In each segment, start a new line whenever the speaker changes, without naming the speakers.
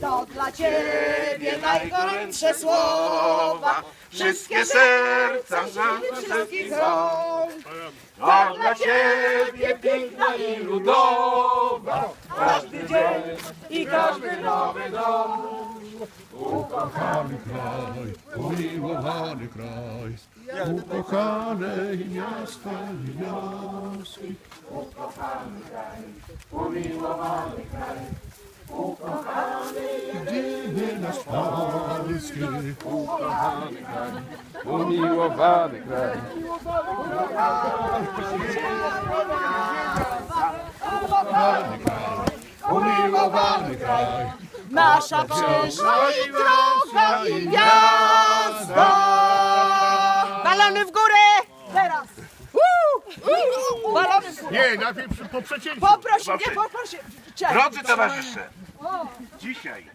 To dla Ciebie najgorętsze słowa,
Wszystkie serca wszystkich są. A dla Ciebie piękna i ludowa. Każdy dzień i każdy nowy dom.
Ukochany kraj, umiłowany kraj, ukochane miasto i wioski. Gdzie nasz polski,
Umiłowany kraj.
ukochany kraj, umiłowany kraj.
nasza przyszła i droga i gwiazda. Balony w górę! Teraz! Balony w górę!
Nie, najpierw po przecięciu.
Poproś, nie poproś. Cześć.
Drodzy towarzysze, dzisiaj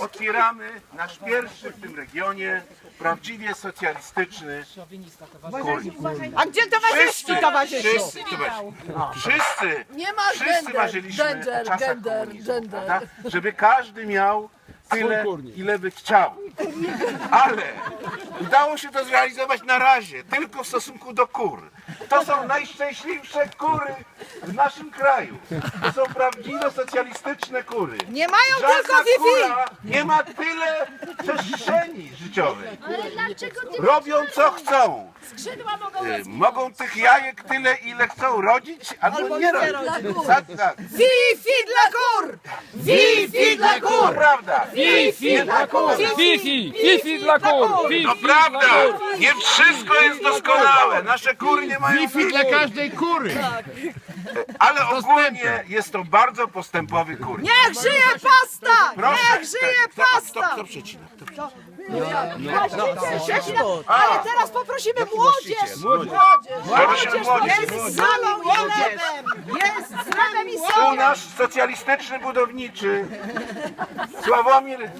otwieramy nasz pierwszy w tym regionie prawdziwie socjalistyczny kurnik.
A gdzie towarzyszki,
Wszyscy,
towarzyszu?
wszyscy, wszyscy,
Nie ma
wszyscy
gender,
marzyliśmy o
gender,
czasach
gender,
komunizmu,
gender.
prawda? żeby każdy miał tyle, ile by chciał. Ale udało się to zrealizować na razie, tylko w stosunku do kur. To są najszczęśliwsze kury w naszym kraju. To są prawdziwe socjalistyczne kury.
Nie mają
Żadna
tylko Wi-Fi!
kura nie ma tyle przestrzeni życiowej.
Ale dlaczego ty
Robią co chcą.
skrzydła mogą
Y, Mogą tych jajek tyle, ile chcą rodzić, albo, nie rodzić. Tak, tak.
Wi-Fi dla kur! Wi-Fi dla
To
kur!
prawda.
Fifi dla kur! Fifi! Fifi dla kur! Fifi
To prawda. Nie wszystko jest doskonałe. Nasze kury nie mają
Wi-Fi dla każdej kury.
Ale ogólnie jest to bardzo postępowy kur.
Niech żyje pasta!
Proszę.
Niech żyje
Kto, kto,
pasta!
kto przecina?
Ale teraz poprosimy młodzież!
Młodzież.
Jest z salą i lewem! Jest z lewem i
Tu
solą!
nasz socjalistyczny budowniczy Sławomir.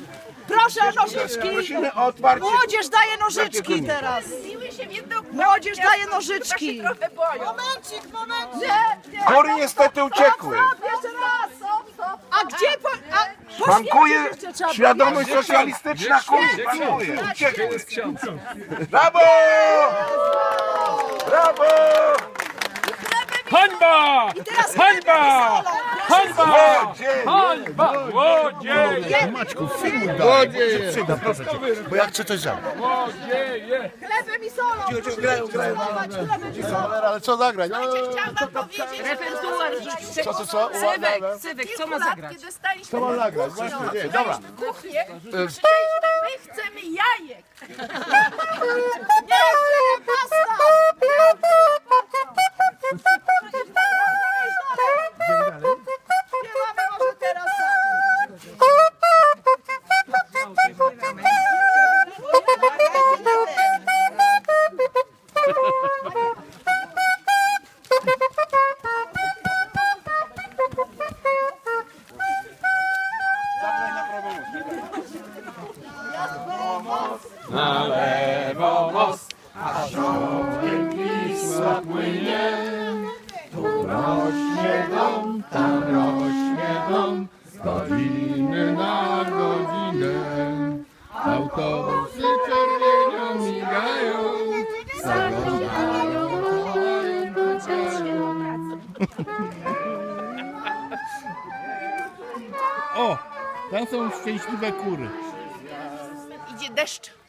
Proszę nożyczki!
Prosimy o otwarcie.
Młodzież daje nożyczki teraz!
Się w jedną
Młodzież daje nożyczki!
trochę boją.
Momencik, momencik! Nie, nie!
Kury niestety uciekły.
Jeszcze raz! A gdzie po... A, trzeba.
świadomość socjalistyczna kur. Uciekły. Brawo! Brawo!
Hańba!
Teraz
Hańba! Hańba! Hańba! Młodzieje!
Maćku, filmuj dalej. Się przyda, proszę cię. Bo ja chcę coś zagrać.
Młodzieje!
Chlebem i solą! Proszę
grają, grają.
Ale co zagrać? No,
Chciałam wam powiedzieć, że
co, co, co?
Sylwek, Sylwek, co ma zagrać?
Co mam nagrać? Właśnie, nie, dobra.
kuchnię, krzyczeliśmy, my chcemy jajek.
Na lewo most, a szołem Wisła płynie. Tu rośnie dom, tam rośnie dom, z godziny na godzinę. Autobusy czerwienią migają, zaglądają,
O, tam są szczęśliwe kury.
Idzie deszcz.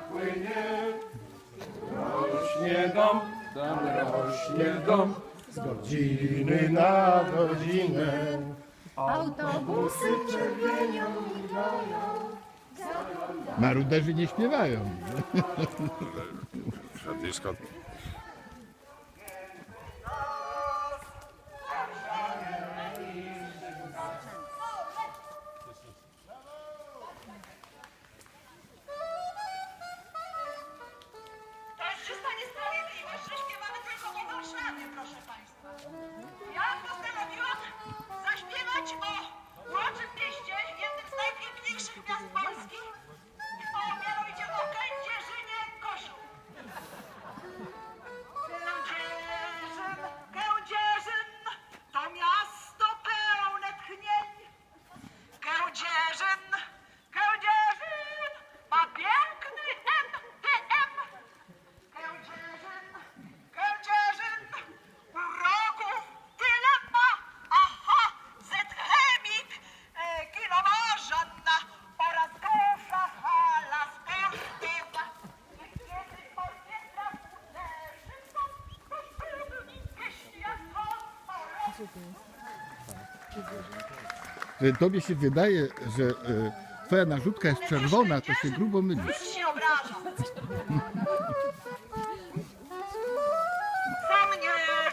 płynie, rośnie dom,
tam rośnie dom.
Godziny na godzinę.
Autobusy czerwienią migają.
Maruderzy nie śpiewają.
To
tobie się wydaje, że e, twoja narzutka jest czerwona, to się grubo mylisz.
Już się mnie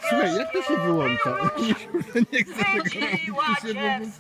Słuchaj, jak to się wyłącza? Nie chcę tego to się wyłącza.